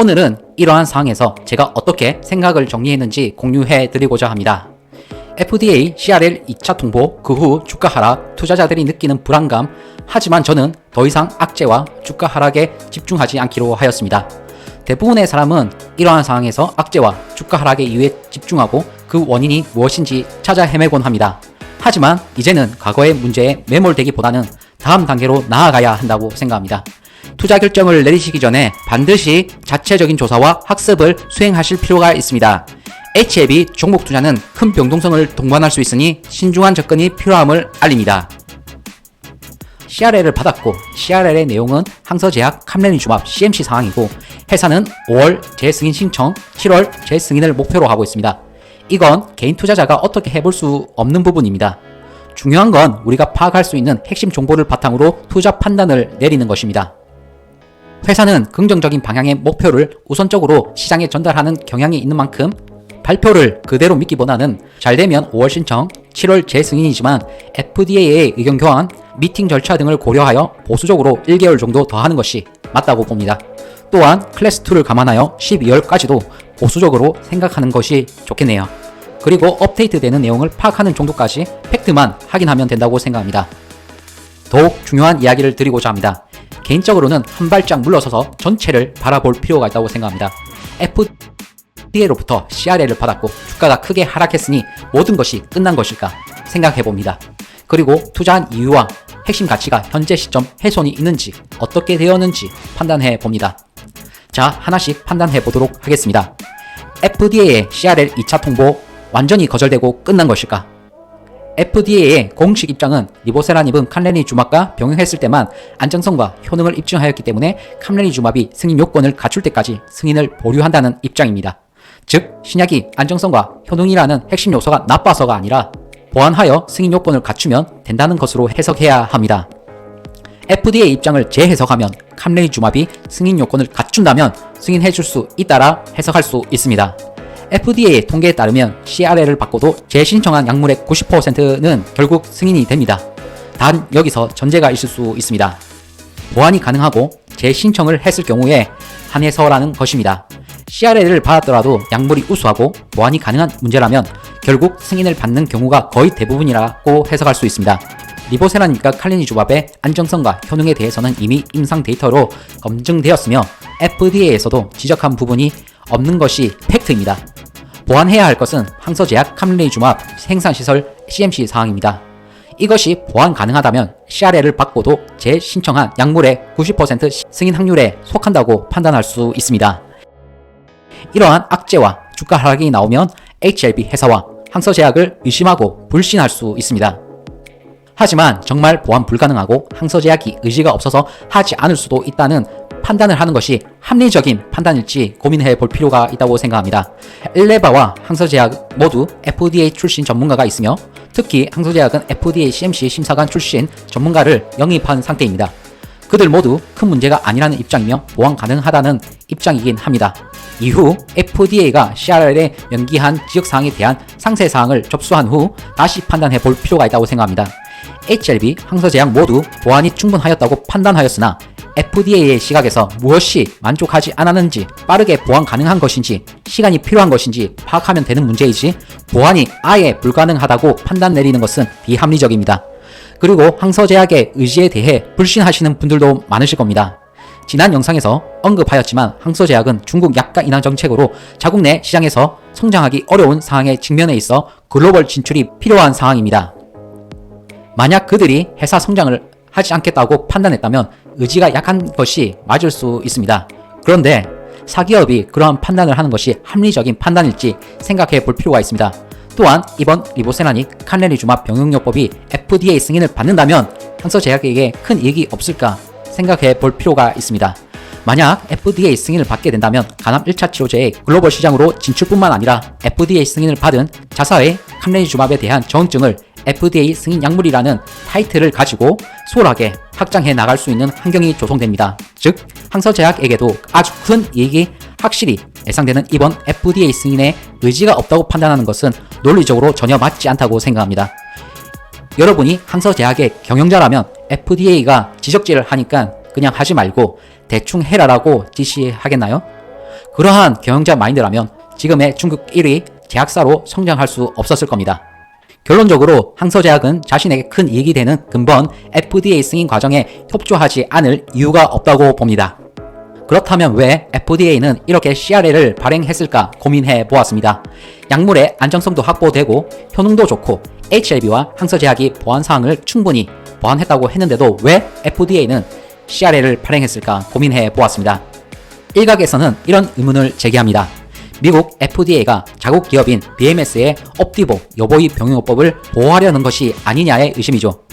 오늘은 이러한 상황에서 제가 어떻게 생각을 정리했는지 공유해 드리고자 합니다. FDA CRL 2차 통보 그 후 주가 하락, 투자자들이 느끼는 불안감. 하지만 저는 더 이상 악재와 주가 하락에 집중하지 않기로 하였습니다. 대부분의 사람은 이러한 상황에서 악재와 주가 하락의 이유에 집중하고 그 원인이 무엇인지 찾아 헤매곤 합니다. 하지만 이제는 과거의 문제에 매몰되기보다는 다음 단계로 나아가야 한다고 생각합니다. 투자 결정을 내리시기 전에 반드시 자체적인 조사와 학습을 수행하실 필요가 있습니다. HLB 종목 투자는 큰 변동성을 동반할 수 있으니 신중한 접근이 필요함을 알립니다. CRL을 받았고 CRL의 내용은 항서제약 캄레니 주합 CMC 상황이고 회사는 5월 재승인 신청, 7월 재승인을 목표로 하고 있습니다. 이건 개인 투자자가 어떻게 해볼 수 없는 부분입니다. 중요한 건 우리가 파악할 수 있는 핵심 정보를 바탕으로 투자 판단을 내리는 것입니다. 회사는 긍정적인 방향의 목표를 우선적으로 시장에 전달하는 경향이 있는 만큼 발표를 그대로 믿기보다는 잘 되면 5월 신청, 7월 재승인이지만 FDA의 의견 교환, 미팅 절차 등을 고려하여 보수적으로 1개월 정도 더 하는 것이 맞다고 봅니다. 또한 클래스 2를 감안하여 12월까지도 보수적으로 생각하는 것이 좋겠네요. 그리고 업데이트 되는 내용을 파악하는 정도까지 팩트만 확인하면 된다고 생각합니다. 더욱 중요한 이야기를 드리고자 합니다. 개인적으로는 한 발짝 물러서서 전체를 바라볼 필요가 있다고 생각합니다. FDA로부터 CRL을 받았고 주가가 크게 하락했으니 모든 것이 끝난 것일까 생각해 봅니다. 그리고 투자한 이유와 핵심 가치가 현재 시점 훼손이 있는지 어떻게 되었는지 판단해 봅니다. 자, 하나씩 판단해 보도록 하겠습니다. FDA의 CRL 2차 통보 완전히 거절되고 끝난 것일까? FDA의 공식 입장은 리보세라닙은 캄레니 주막과 병행했을 때만 안정성과 효능을 입증하였기 때문에 캄레니 주막이 승인 요건을 갖출 때까지 승인을 보류한다는 입장입니다. 즉, 신약이 안정성과 효능이라는 핵심 요소가 나빠서가 아니라 보완하여 승인 요건을 갖추면 된다는 것으로 해석해야 합니다. FDA 입장을 재해석하면 캄레니 주마비 승인 요건을 갖춘다면 승인해 줄 수 있다라 해석할 수 있습니다. FDA 통계에 따르면 CRL을 받고도 재신청한 약물의 90%는 결국 승인이 됩니다. 단 여기서 전제가 있을 수 있습니다. 보완이 가능하고 재신청을 했을 경우에 한해서라는 것입니다. CRL을 받았더라도 약물이 우수하고 보완이 가능한 문제라면 결국 승인을 받는 경우가 거의 대부분이라고 해석할 수 있습니다. 리보세라님과 칼리니 주밥의 안정성과 효능에 대해서는 이미 임상 데이터로 검증되었으며 FDA에서도 지적한 부분이 없는 것이 팩트입니다. 보완해야 할 것은 항서제약 주밥 생산시설 CMC 사항입니다. 이것이 보완 가능하다면 CRL을 받고도 재신청한 약물의 90% 승인 확률에 속한다고 판단할 수 있습니다. 이러한 악재와 주가 하락이 나오면 HLB 회사와 항서제약을 의심하고 불신할 수 있습니다. 하지만 정말 보완 불가능하고 항서제약이 의지가 없어서 하지 않을 수도 있다는 판단을 하는 것이 합리적인 판단일지 고민해 볼 필요가 있다고 생각합니다. 엘레바와 항서제약 모두 FDA 출신 전문가가 있으며 특히 항서제약은 FDA CMC 심사관 출신 전문가를 영입한 상태입니다. 그들 모두 큰 문제가 아니라는 입장이며 보완 가능하다는 입장이긴 합니다. 이후 FDA가 CRL에 연기한 지적사항에 대한 상세사항을 접수한 후 다시 판단해 볼 필요가 있다고 생각합니다. HLB, 항서제약 모두 보완이 충분하였다고 판단하였으나 FDA의 시각에서 무엇이 만족하지 않았는지 빠르게 보완 가능한 것인지 시간이 필요한 것인지 파악하면 되는 문제이지 보완이 아예 불가능하다고 판단 내리는 것은 비합리적입니다. 그리고 항서제약의 의지에 대해 불신하시는 분들도 많으실 겁니다. 지난 영상에서 언급하였지만 항서제약은 중국 약가 인하 정책으로 자국 내 시장에서 성장하기 어려운 상황에 직면해 있어 글로벌 진출이 필요한 상황입니다. 만약 그들이 회사 성장을 하지 않겠다고 판단했다면 의지가 약한 것이 맞을 수 있습니다. 그런데 사기업이 그러한 판단을 하는 것이 합리적인 판단일지 생각해 볼 필요가 있습니다. 또한 이번 리보세라니 칸레리주마 병용요법이 FDA 승인을 받는다면 항서 제약에게 큰 이익이 없을까 생각해 볼 필요가 있습니다. 만약 FDA 승인을 받게 된다면 간암 1차 치료제의 글로벌 시장으로 진출뿐만 아니라 FDA 승인을 받은 자사의 칸레니주맙에 대한 저항증을 FDA 승인 약물이라는 타이틀을 가지고 수월하게 확장해 나갈 수 있는 환경이 조성됩니다. 즉, 항서제약에게도 아주 큰 이익이 확실히 예상되는 이번 FDA 승인에 의지가 없다고 판단하는 것은 논리적으로 전혀 맞지 않다고 생각합니다. 여러분이 항서제약의 경영자라면 FDA가 지적질을 하니까 그냥 하지 말고 대충 해라라고 지시하겠나요? 그러한 경영자 마인드라면 지금의 중국 1위 제약사로 성장할 수 없었을 겁니다. 결론적으로 항서제약은 자신에게 큰 이익이 되는 근본 FDA 승인 과정에 협조하지 않을 이유가 없다고 봅니다. 그렇다면 왜 FDA는 이렇게 CRL을 발행했을까 고민해 보았습니다. 약물의 안정성도 확보되고 효능도 좋고 HLB와 항서제약이 보안 사항을 충분히 보완했다고 했는데도 왜 FDA는 CRL을 발행했을까 고민해 보았습니다. 일각에서는 이런 의문을 제기합니다. 미국 FDA가 자국 기업인 BMS의 옵디보 여보이 병용요법을 보호하려는 것이 아니냐의 의심이죠.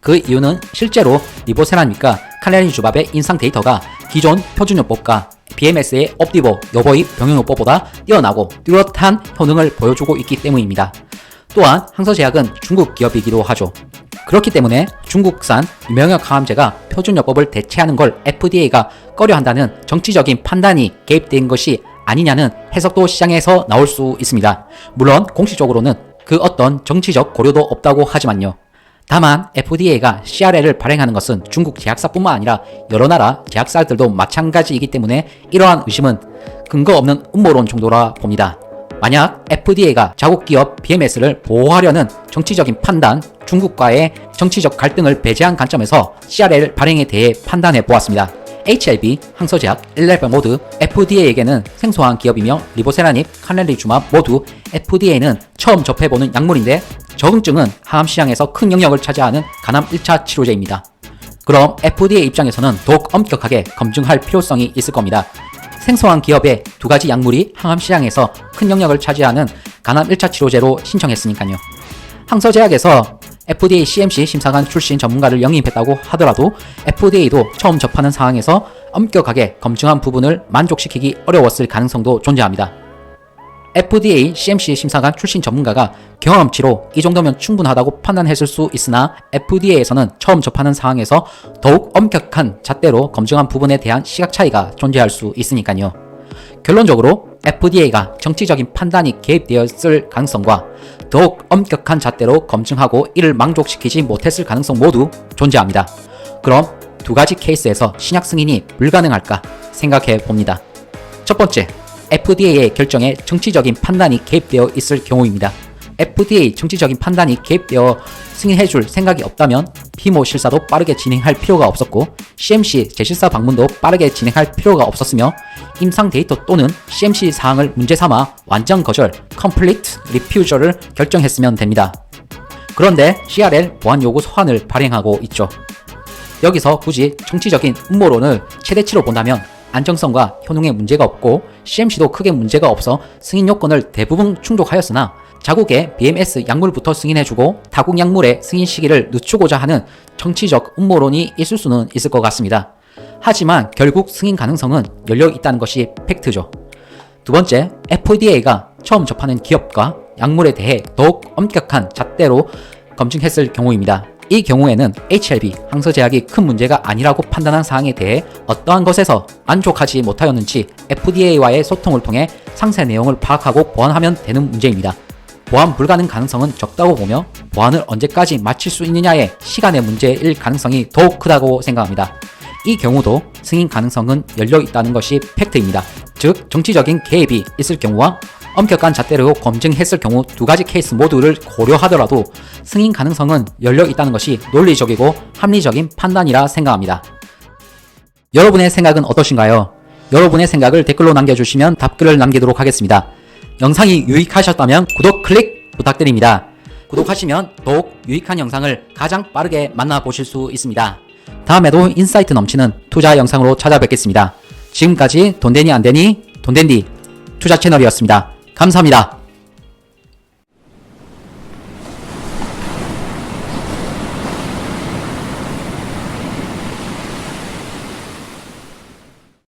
그 이유는 실제로 리보세라믹과 칼레린 주밥의 인상 데이터가 기존 표준요법과 BMS의 옵디보 여보이 병용요법보다 뛰어나고 뚜렷한 효능을 보여주고 있기 때문입니다. 또한 항서제약은 중국 기업이기도 하죠. 그렇기 때문에 중국산 유명역 항암제가 표준요법을 대체하는 걸 FDA가 꺼려한다는 정치적인 판단이 개입된 것이 아니냐는 해석도 시장에서 나올 수 있습니다. 물론 공식적으로는 그 어떤 정치적 고려도 없다고 하지만요. 다만 FDA가 CRL을 발행하는 것은 중국 제약사뿐만 아니라 여러 나라 제약사들도 마찬가지이기 때문에 이러한 의심은 근거 없는 음모론 정도라 봅니다. 만약 FDA가 자국 기업 BMS를 보호하려는 정치적인 판단, 중국과의 정치적 갈등을 배제한 관점에서 CRL 발행에 대해 판단해 보았습니다. HLB, 항서제약, 일레벨 모두 FDA에게는 생소한 기업이며 리보세라닙, 카넬리주마 모두 FDA는 처음 접해보는 약물인데 적응증은 항암 시장에서 큰 영역을 차지하는 간암 1차 치료제입니다. 그럼 FDA 입장에서는 더욱 엄격하게 검증할 필요성이 있을 겁니다. 생소한 기업의 두 가지 약물이 항암 시장에서 큰 영역을 차지하는 간암 1차 치료제로 신청했으니까요. 항서제약에서 FDA CMC 심사관 출신 전문가를 영입했다고 하더라도 FDA도 처음 접하는 상황에서 엄격하게 검증한 부분을 만족시키기 어려웠을 가능성도 존재합니다. FDA CMC 심사관 출신 전문가가 경험치로 이 정도면 충분하다고 판단했을 수 있으나 FDA에서는 처음 접하는 상황에서 더욱 엄격한 잣대로 검증한 부분에 대한 시각 차이가 존재할 수 있으니까요. 결론적으로 FDA가 정치적인 판단이 개입되었을 가능성과 더욱 엄격한 잣대로 검증하고 이를 만족시키지 못했을 가능성 모두 존재합니다. 그럼 두 가지 케이스에서 신약 승인이 불가능할까 생각해 봅니다. 첫 번째, FDA의 결정에 정치적인 판단이 개입되어 있을 경우입니다. FDA 정치적인 판단이 개입되어 승인해줄 생각이 없다면 피모 실사도 빠르게 진행할 필요가 없었고 CMC 재실사 방문도 빠르게 진행할 필요가 없었으며 임상 데이터 또는 CMC 사항을 문제 삼아 완전 거절 (complete refusal)을 결정했으면 됩니다. 그런데 CRL 보안 요구 소환을 발행하고 있죠. 여기서 굳이 정치적인 음모론을 최대치로 본다면 안정성과 효능에 문제가 없고 CMC도 크게 문제가 없어 승인 요건을 대부분 충족하였으나 자국의 BMS 약물부터 승인해주고 타국 약물의 승인 시기를 늦추고자 하는 정치적 음모론이 있을 수는 있을 것 같습니다. 하지만 결국 승인 가능성은 열려 있다는 것이 팩트죠. 두 번째, FDA가 처음 접하는 기업과 약물에 대해 더욱 엄격한 잣대로 검증했을 경우입니다. 이 경우에는 HLB, 항서제약이 큰 문제가 아니라고 판단한 사항에 대해 어떠한 것에서 만족하지 못하였는지 FDA와의 소통을 통해 상세 내용을 파악하고 보완하면 되는 문제입니다. 보완 불가능 가능성은 적다고 보며 보완을 언제까지 마칠 수 있느냐의 시간의 문제일 가능성이 더욱 크다고 생각합니다. 이 경우도 승인 가능성은 열려 있다는 것이 팩트입니다. 즉, 정치적인 개입이 있을 경우와 엄격한 잣대로 검증했을 경우 두 가지 케이스 모두를 고려하더라도 승인 가능성은 열려 있다는 것이 논리적이고 합리적인 판단이라 생각합니다. 여러분의 생각은 어떠신가요? 여러분의 생각을 댓글로 남겨주시면 답글을 남기도록 하겠습니다. 영상이 유익하셨다면 구독 클릭 부탁드립니다. 구독하시면 더욱 유익한 영상을 가장 빠르게 만나보실 수 있습니다. 다음에도 인사이트 넘치는 투자 영상으로 찾아뵙겠습니다. 지금까지 돈되니 안되니 돈된디 투자 채널이었습니다. 감사합니다.